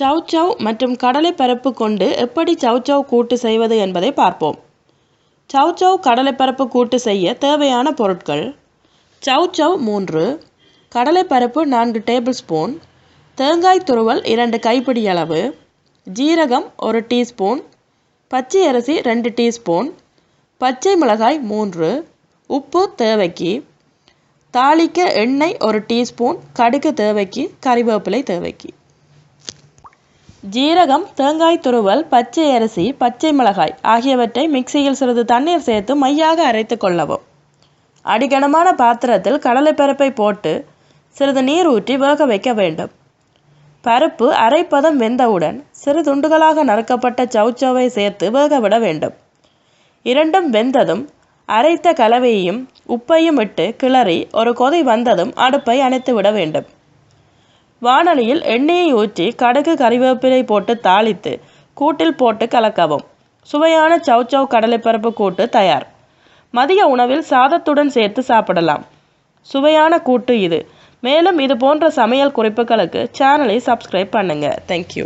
சவ் சவ் மற்றும் கடலைப்பருப்பு கொண்டு எப்படி சவ் சவ் கூட்டு செய்வது என்பதை பார்ப்போம். சவ் சவ் கடலைப்பருப்பு கூட்டு செய்ய தேவையான பொருட்கள் சவ் சவ் மூன்று கடலைப்பருப்பு நான்கு டேபிள் ஸ்பூன் தேங்காய் துருவல் இரண்டு கைப்பிடி அளவு ஜீரகம் ஒரு டீஸ்பூன் பச்சை அரிசி ரெண்டு டீஸ்பூன் பச்சை மிளகாய் மூன்று உப்பு தேவைக்கு தாளிக்க எண்ணெய் ஒரு டீஸ்பூன் கடுகு தேவைக்கு கறிவேப்பிலை தேவைக்கு. ஜீரகம் தேங்காய் துருவல் பச்சை அரிசி பச்சை மிளகாய் ஆகியவற்றை மிக்சியில் சிறிது தண்ணீர் சேர்த்து மையாக அரைத்து கொள்ளவும். அடிகனமான பாத்திரத்தில் கடலைப்பருப்பை போட்டு சிறிது நீர் ஊற்றி வேக வைக்க வேண்டும். பருப்பு அரைப்பதம் வெந்தவுடன் சிறு துண்டுகளாக நறுக்கப்பட்ட சவுச்சவை சேர்த்து வேக விட வேண்டும். இரண்டும் வெந்ததும் அரைத்த கலவையையும் உப்பையும் இட்டு கிளறி ஒரு கொதி வந்ததும் அடுப்பை அணைத்து விட வேண்டும். வாணலியில் எண்ணெயை ஊற்றி கடுகு கறிவேப்பிலை போட்டு தாளித்து கூட்டில் போட்டு கலக்கவும். சுவையான சவ் கடலைப்பருப்பு கூட்டு தயார். மதிய உணவில் சாதத்துடன் சேர்த்து சாப்பிடலாம். சுவையான கூட்டு இது. மேலும் இது போன்ற சமையல் குறிப்புகளுக்கு சேனலை சப்ஸ்கிரைப் பண்ணுங்கள் தேங்க்யூ